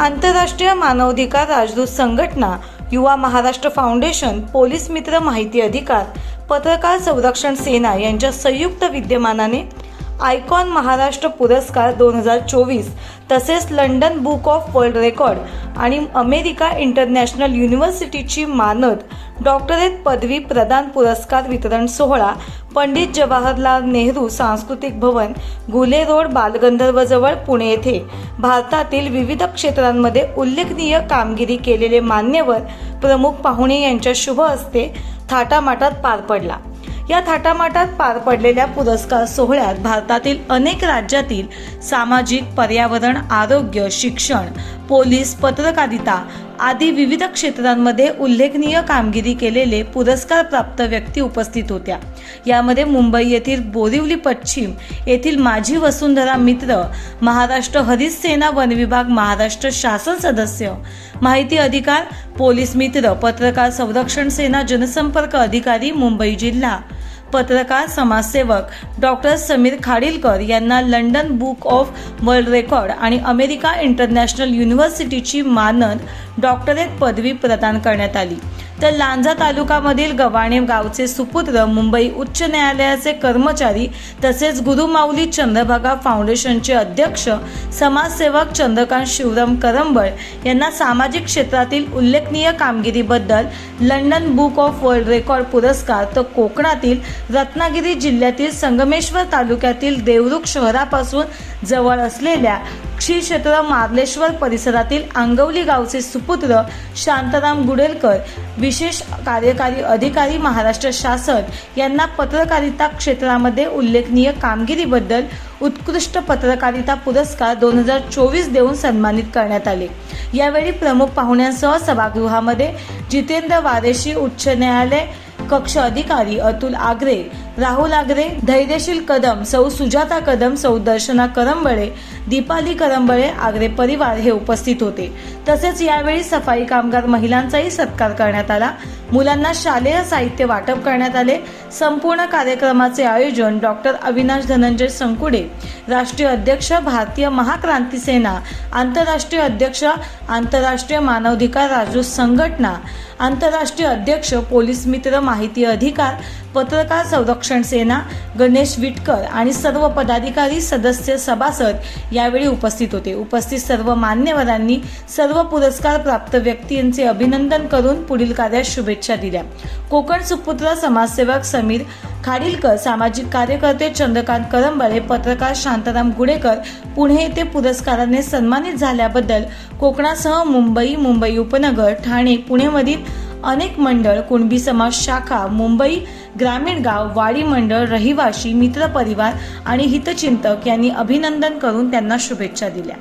आंतरराष्ट्रीय मानवाधिकार राजदूत संघटना युवा महाराष्ट्र फाउंडेशन पोलीस मित्र माहिती अधिकार पत्रकार संरक्षण सेना यांच्या संयुक्त विद्यमानाने आयकॉन महाराष्ट्र पुरस्कार दोन हजार चोवीस तसेच London book of world record आणि अमेरिका इंटरनॅशनल युनिव्हर्सिटीची मानद डॉक्टरेट पदवी प्रदान पुरस्कार वितरण सोहळा पंडित जवाहरलाल नेहरू सांस्कृतिक भवन गुले रोड बालगंधर्वजवळ पुणे येथे. भारतातील विविध क्षेत्रांमध्ये उल्लेखनीय कामगिरी केलेले मान्यवर प्रमुख पाहुणे यांच्या शुभ हस्ते थाटामाटात पार पडला. या थाटामाटात पार पडलेल्या पुरस्कार सोहळ्यात भारतातील अनेक राज्यातील सामाजिक पर्यावरण आरोग्य शिक्षण पोलीस पत्रकारिता आदी विविध क्षेत्रांमध्ये उल्लेखनीय कामगिरी केलेले पुरस्कार प्राप्त व्यक्ती उपस्थित होत्या. यामध्ये मुंबई येथील बोरिवली पश्चिम येथील माझी वसुंधरा मित्र महाराष्ट्र हरित सेना वन विभाग महाराष्ट्र शासन सदस्य माहिती अधिकार पोलीस मित्र पत्रकार संरक्षण सेना जनसंपर्क अधिकारी मुंबई जिल्हा पत्रकार समाजसेवक डॉक्टर समीर खाडीलकर यांना London book of world record आणि अमेरिका इंटरनॅशनल युनिव्हर्सिटीची मानद डॉक्टरेट पदवी प्रदान करण्यात आली. तर लांजा तालुकामधील गव्हाणे गावचे सुपुत्र मुंबई उच्च न्यायालयाचे कर्मचारी तसेच गुरुमाऊली चंद्रभागा फाउंडेशनचे अध्यक्ष समाजसेवक चंद्रकांत शिवराम करंबळ यांना सामाजिक क्षेत्रातील उल्लेखनीय कामगिरीबद्दल London book of world record पुरस्कार तर कोकणातील रत्नागिरी जिल्ह्यातील संगमेश्वर तालुक्यातील देवरुख शहरापासून जवळ असलेल्या श्री क्षेत्र मार्लेश्वर परिसरातील आंगवली गावचे सुपुत्र शांताराम गुडेलकर विशेष कार्यकारी अधिकारी महाराष्ट्र शासन यांना पत्रकारिता क्षेत्रामध्ये उल्लेखनीय कामगिरीबद्दल उत्कृष्ट पत्रकारिता पुरस्कार दोन हजार चोवीस देऊन सन्मानित करण्यात आले. यावेळी प्रमुख पाहुण्यांसह सभागृहामध्ये जितेंद्र वारेशी उच्च न्यायालय कक्ष अधिकारी अतुल आग्रे राहुल आग्रे धैर्यशील कदम सौ सुजाता कदम सौ दर्शना करंबळे दीपाली करंबळे आग्रे परिवार हे उपस्थित होते. तसेच यावेळी सफाई कामगार महिलांचाही सत्कार करण्यात आला. मुलांना शालेय साहित्य वाटप करण्यात आले. संपूर्ण कार्यक्रमाचे आयोजन डॉक्टर अविनाश धनंजय संकुडे राष्ट्रीय अध्यक्ष भारतीय महाक्रांती सेना आंतरराष्ट्रीय अध्यक्ष आंतरराष्ट्रीय मानवाधिकार राजदूत संघटना आंतरराष्ट्रीय अध्यक्ष पोलीस मित्र माहिती अधिकार पत्रकार संरक्षण सेना गणेश विटकर आणि सर्व पदाधिकारी सदस्य सभासद यावेळी उपस्थित होते. उपस्थित सर्व मान्यवरांनी सर्व पुरस्कार प्राप्त व्यक्तींचे अभिनंदन करून पुढील कार्यास शुभेच्छा दिल्या. कोकण सुपुत्र समाजसेवक समीर खाडीलकर सामाजिक कार्यकर्ते चंद्रकांत करंबळे पत्रकार शांताराम गुडेकर पुणे येथे पुरस्काराने सन्मानित झाल्याबद्दल कोकणासह मुंबई मुंबई उपनगर ठाणे पुणेमधील अनेक मंडळ कुणबी समाज शाखा मुंबई ग्रामीण गाव वाडी मंडळ रहिवाशी मित्रपरिवार आणि हितचिंतक यांनी अभिनंदन करून त्यांना शुभेच्छा दिल्या.